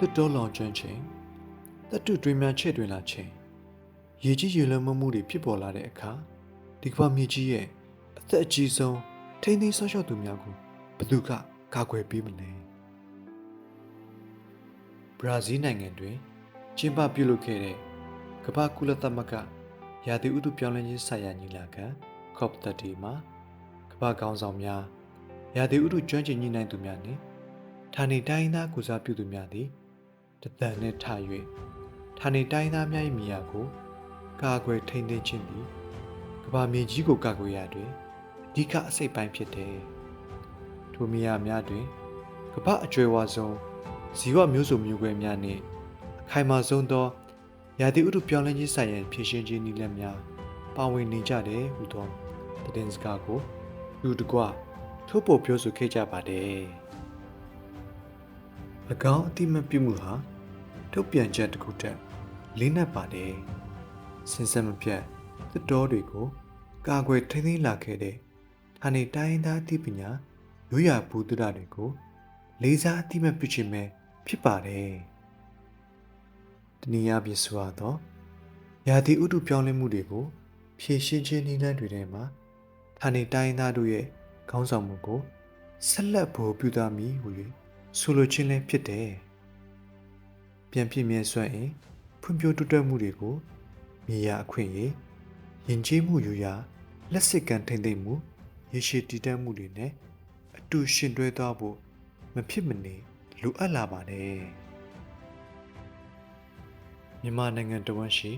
တစ်တော်လောင်ကျွမ်းချိန်တတုတွင်များချဲ့တွင်လာချိန်ရေကြီးရေလွှမ်းမှုတွေဖြစ်ပေါ်လာတဲ့အခါဒီကမ္ဘာမြေကြီးရဲ့အသက်အကြီးဆုံးထိန်းသိမ်းဆောက်ရှောက်သူများကိုဘယ်သူကကာကွယ်ပေးမလဲဘရာဇီးနိုင်ငံတွင်ကျင်းပပြုလုပ်ခဲ့တဲ့ကမ္ဘာကုလသမဂ္ဂရာသီဥတုပြောင်းလဲခြင်းဆိုင်ရာညီလာခံ COP30 မှာကမ္ဘာကောင်းဆောင်များရာသီဥတုကျွမ်းကျင်ညှိနှိုင်းသူများနှင့်ဌာနေတိုင်းသားကုစားပြုသူများသည် တသန်နှင့်ထ၍ဌာနေတိုင်းသားများ၏မိယာကို ကာကွယ်ထိန်းသိမ်းခြင်းသည်ကမ္ဘာမြေကြီးကိုကာကွယ်ရတွင်အဓိကအစိတ်ပိုင်းဖြစ်တယ်။ထိုမိယာများတွင်ကမ္ဘာအကျွယ်ဝဆုံးဇီဝမျိုးစုံမျိုးကွဲများနှင့်အခိုင်အမာဆုံးသောရာသီဥတုပြောင်းလဲခြင်းဆိုင်ရာဖြည့်ရှင်ခြင်းနည်းလမ်းများပါဝင်နေကြတယ်ဟူသောသတင်းစကားကိုလူတကွထုတ်ပေါ်ပြောဆိုခဲ့ကြပါတယ်။၎ င်းအတိမတ်ပြုမှုဟာထုတ်ပြန်ချက်တစ်ခုတည်းလေးနက်ပါတယ်။စင်စက်မပြတ်သစ်တော်တွေကိုကာကွယ်ထိန်းသိမ်းလာခဲ့တဲ့ဌာနေတိုင်းသားအသိပညာရိုးရာဘူဒ္ဓတွေကိုလေးစားအတိမတ်ပြုခြင်းပဲဖြစ်ပါတယ်။တနည်းအားဖြင့်ဆိုရတော့ရာသီဥတုပြောင်းလဲမှုတွေကိုဖြည့်ရှင်းခြင်းနည်းလမ်းတွေထဲမှာဌာနေတိုင်းသားတို့ရဲ့ခေါင်းဆောင်မှုကိုဆက်လက်ဖို့ပြုသားမည်ဟူ၍ ဆိုလိုခြင်းလည်းဖြစ်တယ်။ပြန်ပြည့်မြဲစွမ်းအင်ဖွံ့ဖြိုးတိုးတက်မှုတွေကိုမြေယာအခွင့်အရေးယဉ်ကျေးမှုယူရာလက်စစ်ကန်ထိမ့်သိမ့်မှုရေရှည်တည်တံ့မှုတွေနဲ့အတူရှင်တွဲသွားဖို့မဖြစ်မနေလိုအပ်လာပါတယ်မြန်မာနိုင်ငံတဝန်းရှိ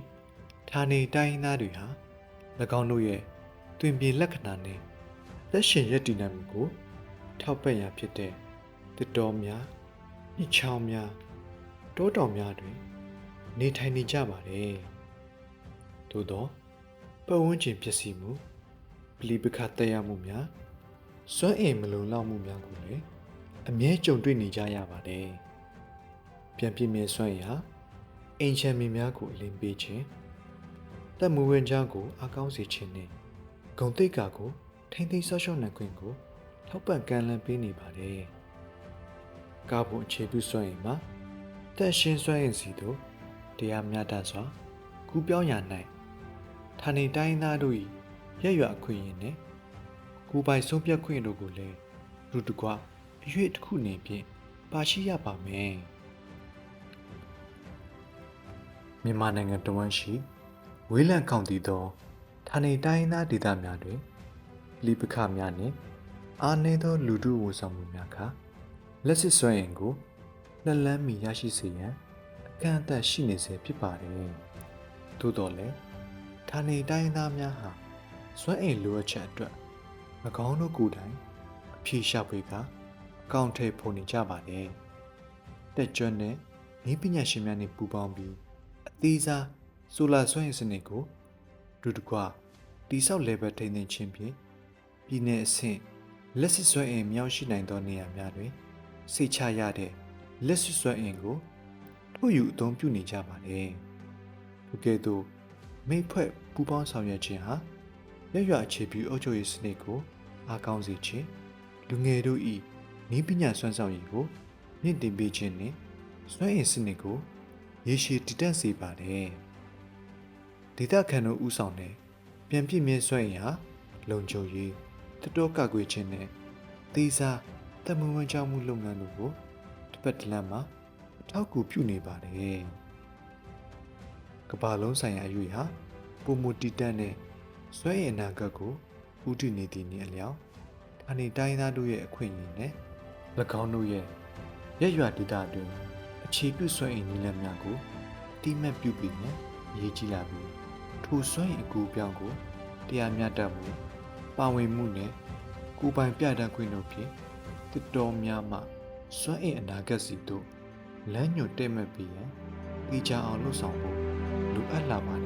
ဌာနေတိုင်းရင်းသားတွေဟာ၎င်းတို့ရဲ့တွင်ပြေလက္ခဏာနဲ့လက်ရှင်ရည်တည်နိုင်မှုကိုထောက်ပံ့ရဖြစ်တဲ့ တစ်တော်များညချောင်းများတောတောင်များတွင် နေထိုင်နေကြပါတယ်သို့သောပတ်ဝန်းကျင်ပျက်စီးမှုပလီပခတက်ရမှုများစွမ်းအင်မလုံလောက်မှုများကိုလည်းအမြဲကြုံတွေ့နေကြရပါတယ်ပြန်ပြည့်မြဲစွမ်းရအင်ချမ်းမီများကိုအလင်းပေးခြင်းတက်မှုဝင်ကြောင်းကိုအကောင်းစေခြင်းနဲ့ဂုံတိတ်ကာကိုထိမ့်သိမ်းဆော့ရှော့နိုင်ခွင့်ကိုထောက်ပံ့ကမ်းလှမ်းပေးနေပါတယ် ကာဗွန်အခြေပြုစွမ်းရည်မှာတက်ရှင်းစွမ်းရည်စီတို့တရားမျှတစွာကူးပြောင်းရ၌ဌာနေတိုင်းသားတို့၏ရက်ရွာအခွင့်အရေးနှင့်ကိုယ်ပိုင်ဆုံးဖြတ်ခွင့်တို့ကိုလည်းလူတကွအရွေ့တစ်ခုအနေဖြင့်ပါရှိရပါမယ်မြန်မာနိုင်ငံတဝန်းရှိဝေးလံကောင်တည်သောဌာနေတိုင်းသားဒေသများတွင်လိပခများနှင့်အာနေသောလူထုဝန်ဆောင်မှုများက လက်စစ်စွမ်းရင်ကိုလက်လန်းမီရရှိစေရန်အကန့်အသတ်ရှိနေစေဖြစ်ပါတယ်။သို့တော်လည်းဌာနေတိုင်းသားများဟာစွမ်းအိမ်လိုအပ်ချက်အတွက်၎င်းတို့ကိုယ်တိုင်အဖြေရှာဖွေကအကောင့်ထဲပုံနေကြပါတယ်။တက်ကြွနဲ့ဤပညာရှင်များနဲ့ပူးပေါင်းပြီးအသေးစားဆိုလာစွမ်းအင်စနစ်ကိုဒုတကွတိဆောက် level ထိန်းသိမ်းခြင်းဖြင့်ပြည်내အဆင့်လက်စစ်စွမ်းအင်မြောက်ရှိနိုင်သောနေရာများတွင် စိတ်ချရတဲ့လက်စစ်စွမ်းအင်ကိုထုတ်ယူအသုံးပြုနေကြပါတယ်။ထို့ကဲ့သို့မိဖွဲ့ပူးပေါင်းဆောင်ရွက်ခြင်းဟာရရွာအခြေပြုအုပ်ချုပ်ရေးစနစ်ကိုအားကောင်းစေခြင်းလူငယ်တို့၏နည်းပညာစွမ်းဆောင်ရည်ကိုမြင့်တင်ပေးခြင်းနှင့်စွမ်းအင်စနစ်ကိုရေရှည်တည်တံ့စေပါတယ်ဒေသခံတို့ဥဆောင်တဲ့ပြန်ပြည့်မြဲစွမ်းအင်ဟာလုံခြုံရေးတတော်ကကွေခြင်းနဲ့သေစာ တမန်ဝန်ကြောင့်မှုလုပ်ငန်းတို့ကိုတစ်ပတ်တစ်လမ်းမှာအထောက်အကူပြုနေပါတယ်ကမ္ဘာလုံးဆိုင်ရာအရွေဟာပုံမတည်တတ်တဲ့စွဲရင်နာဂတ်ကိုဥတည်နေသည်နည်းအလျောက်ဌာနေတိုင်းသားတို့ရဲ့အခွင့်အရေးနဲ့၎င်းတို့ရဲ့ရက်ရွာဒေသတွင်အခြေပြုစွဲရင်နည်းလမ်းများကိုတိမတ်ပြုပြီးနဲ့ရေးကြည့်လာပြီးထိုစွဲရင်အကူအပြောင်းကိုတရားမျှတမှုပါဝင်မှုနဲ့ကိုယ်ပိုင်ပြတတ်ခွင့်တို့ဖြင့် တစ်တော်များမှစွမ်းအင်အနာဂတ်စီတို့လမ်းညွှန်တဲ့မဲ့ပြီးရန်ဒီကြအောင်လှုပ်ဆောင်ဖို့လိုအပ်လာပါ